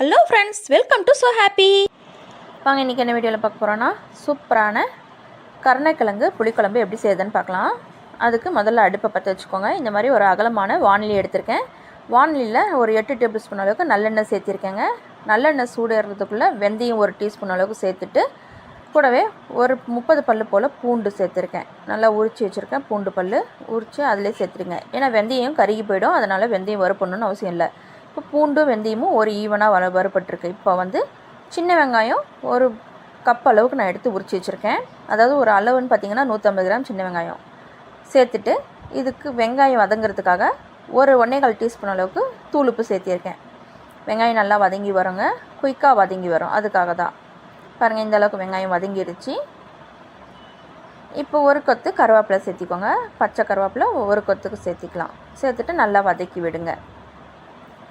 Hello friends welcome to so happy வாங்க இன்றைக்கி என்ன வீடியோவில் பார்க்க போகிறோன்னா சூப்பரான கருணைக்கிழங்கு புளிக்குழம்பு எப்படி செய்யுதுன்னு பார்க்கலாம். அதுக்கு முதல்ல அடுப்பை பற்ற வச்சுக்கோங்க. இந்த மாதிரி ஒரு அகலமான வானிலி எடுத்திருக்கேன். வானிலியில் ஒரு எட்டு டேபிள் ஸ்பூன் அளவுக்கு நல்லெண்ணெய் சேர்த்திருக்கேங்க. நல்லெண்ணெய் சூடேறதுக்குள்ளே வெந்தயம் ஒரு டீஸ்பூன் அளவுக்கு சேர்த்துட்டு கூடவே ஒரு முப்பது பல்லு போல் பூண்டு சேர்த்துருக்கேன். நல்லா உரித்து வச்சுருக்கேன் பூண்டு பல் உரித்து அதிலே சேர்த்துருங்க. ஏன்னா வெந்தயம் கருகி போயிடும். அதனால் வெந்தயம் வறுப்பணுன்னு அவசியம் இல்லை. இப்போ பூண்டும் வெந்தயமும் ஒரு ஈவனாக வர வரப்பட்டிருக்கு இப்போ வந்து சின்ன வெங்காயம் ஒரு கப் அளவுக்கு நான் எடுத்து உரித்து வச்சுருக்கேன். அதாவது ஒரு அளவுன்னு பார்த்தீங்கன்னா நூற்றம்பது கிராம் சின்ன வெங்காயம். சேர்த்துட்டு இதுக்கு வெங்காயம் வதங்கிறதுக்காக ஒரு ஒன்றேகால் டீஸ்பூன் அளவுக்கு தூளுப்பு சேர்த்திருக்கேன். வெங்காயம் நல்லா வதங்கி வருங்க. குயிக்காக வதங்கி வரும். அதுக்காக தான். பாருங்கள் இந்த அளவுக்கு வெங்காயம் வதங்கிடுச்சு இப்போ ஒரு கொத்து கருவேப்பிலை சேர்த்திக்கோங்க. பச்சை கருவேப்பிலை ஒரு கொத்துக்கு சேர்த்திக்கலாம். சேர்த்துட்டு நல்லா வதக்கி விடுங்க.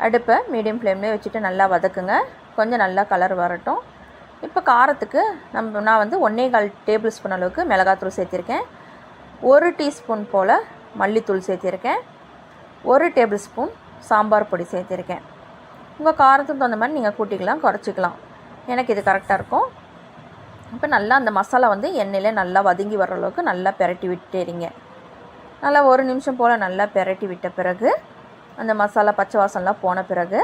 அடுப்பை மீடியம் ஃப்ளேம்லேயே வச்சுட்டு நல்லா வதக்குங்க. கொஞ்சம் நல்லா கலர் வரட்டும். இப்போ காரத்துக்கு நம்ம நான் வந்து ஒன்றே கால் டேபிள் ஸ்பூன் அளவுக்கு மிளகாத்தூள் சேர்த்திருக்கேன். ஒரு டீஸ்பூன் போல் மல்லித்தூள் சேர்த்திருக்கேன். ஒரு டேபிள் ஸ்பூன் சாம்பார் பொடி சேர்த்திருக்கேன். உங்கள் காரத்துக்கு தகுந்த மாதிரி நீங்கள் கூட்டிக்கலாம் குறைச்சிக்கலாம். எனக்கு இது கரெக்டாக இருக்கும். இப்போ நல்லா அந்த மசாலா வந்து எண்ணெயில் நல்லா வதங்கி வர அளவுக்கு நல்லா பெரட்டி விட்டுறீங்க நல்லா ஒரு நிமிஷம் போல் நல்லா பெரட்டி விட்ட பிறகு அந்த மசாலா பச்சை வாசம்லாம் போன பிறகு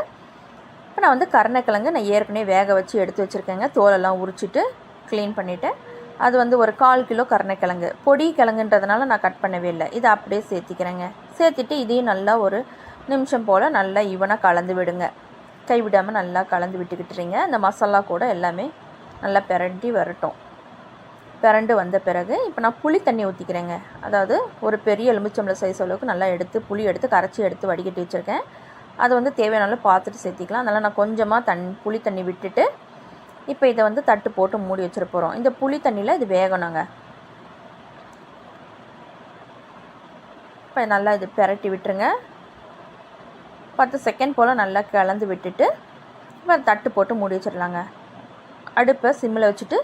இப்போ நான் வந்து கருணைக்கிழங்கு நான் ஏற்கனவே வேக வச்சு எடுத்து வச்சுருக்கேங்க. தோலெல்லாம் உரிச்சிட்டு க்ளீன் பண்ணிவிட்டு அது வந்து ஒரு கால் கிலோ கருணைக்கிழங்கு. பொடி கிழங்குன்றதுனால நான் கட் பண்ணவே இல்லை. இதை அப்படியே சேர்த்திக்கிறேங்க. சேர்த்துட்டு இதையும் நல்லா ஒரு நிமிஷம் போல் நல்லா ஈவனாக கலந்து விடுங்க. கைவிடாமல் நல்லா கலந்து விட்டுக்கிட்டுறீங்க. அந்த மசாலா கூட எல்லாமே நல்லா பிரண்டி வரட்டும். பிரண்டு வந்த பிறகு இப்போ நான் புளி தண்ணி ஊற்றிக்கிறேங்க அதாவது ஒரு பெரிய எலுமிச்சம்பளம் சைஸ் அளவுக்கு நல்லா எடுத்து புளி எடுத்து கரைச்சி எடுத்து வடிகட்டி வச்சுருக்கேன். அதை வந்து தேவையான பார்த்துட்டு சேர்த்திக்கலாம். அதனால் நான் கொஞ்சமாக தண் புளி தண்ணி விட்டுட்டு இப்போ இதை வந்து தட்டு போட்டு மூடி வச்சிட போகிறோம் இந்த புளி தண்ணியில் இது வேகணுங்க. இப்போ நல்லா இது பெரட்டி விட்டுருங்க. பத்து செகண்ட் போல் நல்லா கலந்து விட்டுட்டு இப்போ தட்டு போட்டு மூடி வச்சிடலாங்க அடுப்பை சிம்மில் வச்சுட்டு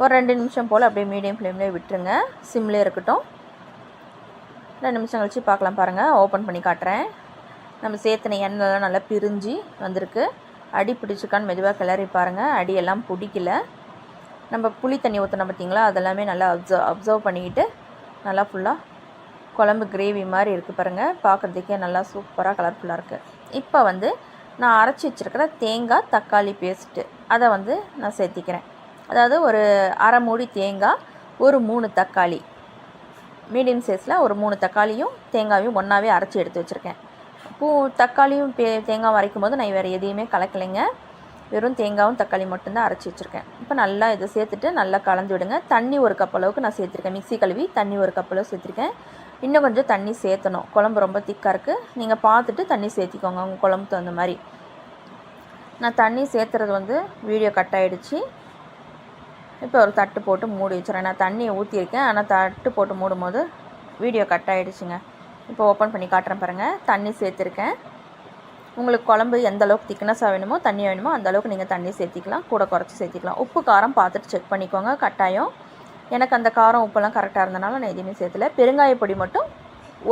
ஒரு ரெண்டு நிமிஷம் போல் அப்படியே மீடியம் ஃப்ளேம்லேயே விட்டுருங்க. சிம்லேயே இருக்கட்டும். ரெண்டு நிமிஷம் கழித்து பார்க்கலாம் பாருங்கள் ஓப்பன் பண்ணி காட்டுறேன். நம்ம சேர்த்துன எண்ணெய்லாம் நல்லா பிரிஞ்சு வந்திருக்கு. அடி பிடிச்சிருக்கான்னு மெதுவாக கிளறி பாருங்கள் அடியெல்லாம் பிடிக்கல. நம்ம புளி தண்ணி ஊற்றின பார்த்தீங்களா? அதெல்லாமே நல்லா அப்சர்வ் அப்சர்வ் பண்ணிக்கிட்டு நல்லா ஃபுல்லாக குழம்பு கிரேவி மாதிரி இருக்குது பாருங்கள் பார்க்குறதுக்கே நல்லா சூப்பராக கலர்ஃபுல்லாக இருக்குது இப்போ வந்து நான் அரைச்சி வச்சுருக்கிற தேங்காய் தக்காளி பேஸ்ட்டு அதை வந்து நான் சேர்த்திக்கிறேன். அதாவது ஒரு அரை மூடி தேங்காய் ஒரு மூணு தக்காளி. மீடியம் சைஸில் ஒரு மூணு தக்காளியும் தேங்காயும் ஒன்றாவே அரைச்சி எடுத்து வச்சுருக்கேன். பூ தக்காளியும் பே தேங்காய் வரைக்கும் போது நான் வேறு எதையுமே கலக்கலைங்க. வெறும் தேங்காயும் தக்காளி மட்டும்தான் அரைச்சி வச்சுருக்கேன். இப்போ நல்லா இதை சேர்த்துட்டு நல்லா கலந்து விடுங்க. தண்ணி ஒரு கப் அளவுக்கு நான் சேர்த்துருக்கேன். மிக்ஸி கழுவி தண்ணி ஒரு கப் அளவு சேர்த்துருக்கேன். இன்னும் கொஞ்சம் தண்ணி சேர்த்தணும். குழம்பு ரொம்ப திக்காக இருக்குது நீங்கள் பார்த்துட்டு தண்ணி சேர்த்திக்கோங்க. உங்கள் குழம்பு தகுந்த மாதிரி. நான் தண்ணி சேர்த்துறது வந்து வீடியோ கட் ஆகிடுச்சி இப்போ ஒரு தட்டு போட்டு மூடி வச்சுறேன் நான் தண்ணியை ஊற்றிருக்கேன் ஆனால் தட்டு போட்டு மூடும் போது வீடியோ கட் ஆகிடுச்சுங்க இப்போ ஓப்பன் பண்ணி காட்டுறேன் பாருங்கள் தண்ணி சேர்த்துருக்கேன். உங்களுக்கு குழம்பு எந்த அளவுக்கு திக்னஸாக வேணுமோ தண்ணி வேணுமோ அந்த அளவுக்கு நீங்கள் தண்ணி சேர்த்திக்கலாம். கூட குறைச்சி சேர்த்திக்கலாம். உப்பு காரம் பார்த்துட்டு செக் பண்ணிக்கோங்க. கட்டாயம். எனக்கு அந்த காரம் உப்பெல்லாம் கரெக்டாக இருந்தனால நான் எதுவுமே சேர்த்துல. பெருங்காய பொடி மட்டும்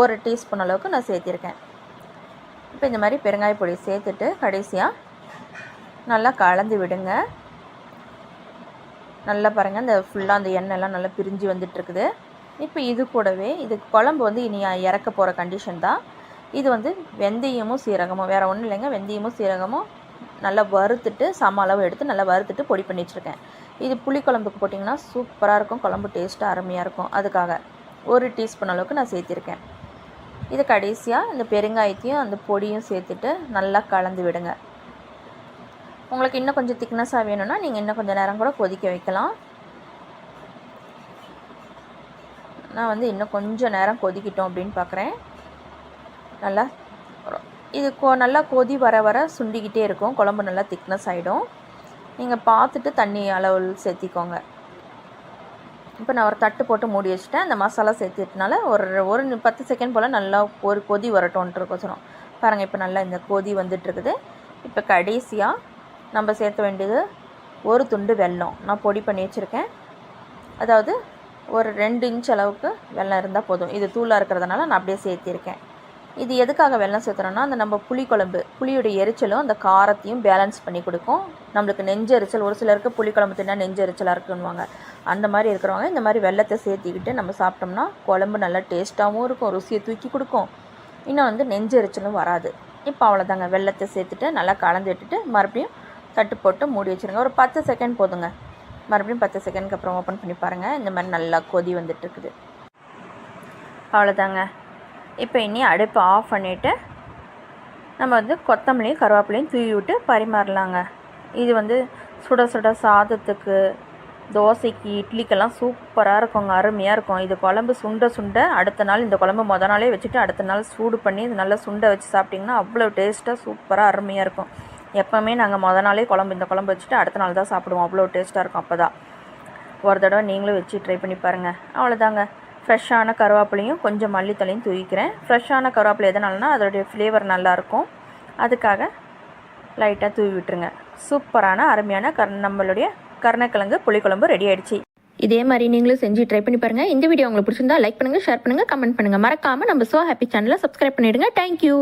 ஒரு டீஸ்பூன் அளவுக்கு நான் சேர்த்திருக்கேன். இப்போ இந்த மாதிரி பெருங்காய பொடி சேர்த்துட்டு கடைசியாக நல்லா கலந்து விடுங்க. நல்லா பாருங்கள் அந்த ஃபுல்லாக அந்த எண்ணெய்லாம் நல்லா பிரிஞ்சு வந்துட்டுருக்குது. இப்போ இது கூடவே இது குழம்பு வந்து இனி இறக்க போகிற கண்டிஷன் தான். இது வந்து வெந்தயமும் சீரகமும் வேறு ஒன்றும் இல்லைங்க வெந்தயமும் சீரகமும் நல்லா வறுத்துட்டு சம அளவு எடுத்து நல்லா வறுத்துட்டு பொடி பண்ணி வச்சுருக்கேன். இது புளிக்குழம்புக்கு போட்டிங்கன்னா சூப்பராக இருக்கும் குழம்பு டேஸ்ட்டாக அருமையாக இருக்கும். அதுக்காக ஒரு டீஸ்பூன் அளவுக்கு நான் சேர்த்திருக்கேன். இது கடைசியாக இந்த பெருங்காயத்தையும் அந்த பொடியும் சேர்த்துட்டு நல்லா கலந்து விடுங்க. உங்களுக்கு இன்னும் கொஞ்சம் திக்னஸாக வேணும்னா நீங்கள் இன்னும் கொஞ்சம் நேரம் கூட கொதிக்க வைக்கலாம். நான் வந்து இன்னும் கொஞ்சம் நேரம் கொதிக்கிட்டோம் அப்படின்னு பார்க்குறேன் நல்லா இது கொ நல்லா கொதி வர வர சுண்டிக்கிட்டே இருக்கும். குழம்பு நல்லா திக்னஸ் ஆகிடும் நீங்கள் பார்த்துட்டு தண்ணி அளவு சேர்த்திக்கோங்க. இப்போ நான் ஒரு தட்டு போட்டு மூடி வச்சுட்டேன். அந்த மசாலா சேர்த்துட்டனால ஒரு ஒரு பத்து செகண்ட் போல் நல்லா ஒரு கொதி வரட்டும்ன்றக்கோசரம் பாருங்கள் இப்போ நல்லா இந்த கொதி வந்துட்டுருக்குது இப்போ கடைசியாக நம்ம சேர்த்த வேண்டியது ஒரு துண்டு வெல்லம். நான் பொடி பண்ணி வச்சுருக்கேன். அதாவது ஒரு ரெண்டு இன்ச் அளவுக்கு வெல்லம் இருந்தால் போதும். இது தூளாக இருக்கிறதுனால நான் அப்படியே சேர்த்திருக்கேன். இது எதுக்காக வெல்லம் சேர்த்துறோன்னா அந்த நம்ம புளி குழம்பு புளியோடைய எரிச்சலும் அந்த காரத்தையும் பேலன்ஸ் பண்ணி கொடுக்கும். நம்மளுக்கு நெஞ்செரிச்சல் ஒரு சிலருக்கு புளி குழம்பு தின்னா நெஞ்செரிச்சலாக இருக்குன்னுவாங்க. அந்த மாதிரி இருக்கிறவங்க இந்த மாதிரி வெள்ளத்தை சேர்த்திக்கிட்டு நம்ம சாப்பிட்டோம்னா குழம்பு நல்லா டேஸ்ட்டாகவும் இருக்கும் ருசியை தூக்கி கொடுக்கும். இன்னும் வந்து நெஞ்செரிச்சலும் வராது. இப்போ அவ்வளோதாங்க வெள்ளத்தை சேர்த்துட்டு நல்லா கலந்து விட்டுட்டு மறுபடியும் தட்டு போட்டு மூடி வச்சுருங்க. ஒரு பத்து செகண்ட் போதுங்க. மறுபடியும் பத்து செகண்ட்க்கு அப்புறம் ஓப்பன் பண்ணி பாருங்கள் இந்த மாதிரி நல்லா கொதி வந்துட்டுருக்குது. அவ்வளோதாங்க. இப்போ இனி அடுப்பை ஆஃப் பண்ணிவிட்டு நம்ம வந்து கொத்தமல்லியும் கருவேப்பிலையும் தூவி விட்டு பரிமாறலாங்க. இது வந்து சுட சுட சாதத்துக்கு தோசைக்கு இட்லிக்கெல்லாம் சூப்பராக இருக்குங்க. அருமையாக இருக்கும். இது குழம்பு சுண்ட சுண்ட அடுத்த நாள் இந்த குழம்பு முத நாளே வச்சுட்டு அடுத்த நாள் சூடு பண்ணி இது நல்லா சுண்டை வச்சு சாப்பிட்டிங்கன்னா அவ்வளோ டேஸ்ட்டாக சூப்பராக அருமையாக இருக்கும். எப்போவுமே நாங்கள் மொதல் நாளே குழம்பு இந்த குழம்பு வச்சுட்டு அடுத்த நாள் தான் சாப்பிடுவோம். அவ்வளோ டேஸ்ட்டாக இருக்கும் அப்போ தான் ஒரு தடவை நீங்களும் வச்சு ட்ரை பண்ணி பாருங்கள் அவ்வளோதாங்க ஃப்ரெஷ்ஷான கருவேப்பிலையும் கொஞ்சம் மல்லித்தலையும் தூக்கிக்கிறேன் ஃப்ரெஷ்ஷான கருவேப்பிலை எதனாலனா அதோடைய ஃப்ளேவர் நல்லாயிருக்கும். அதுக்காக லைட்டாக தூவி விட்டுருங்க. சூப்பரான அருமையான கர் நம்மளுடைய கருணக்கிழங்கு புளிக்குழம்பு ரெடி ஆகிடுச்சு இதே மாதிரி நீங்களும் செஞ்சு ட்ரை பண்ணி பாருங்கள் இந்த வீடியோ உங்களுக்கு பிடிச்சிருந்தா லைக் பண்ணுங்கள் ஷேர் பண்ணுங்கள் கமெண்ட் பண்ணுங்கள் மறக்காமல் நம்ம ஸோ ஹாப்பி சேனலை சப்ஸ்கிரைப் பண்ணிவிடுங்க தேங்க்யூ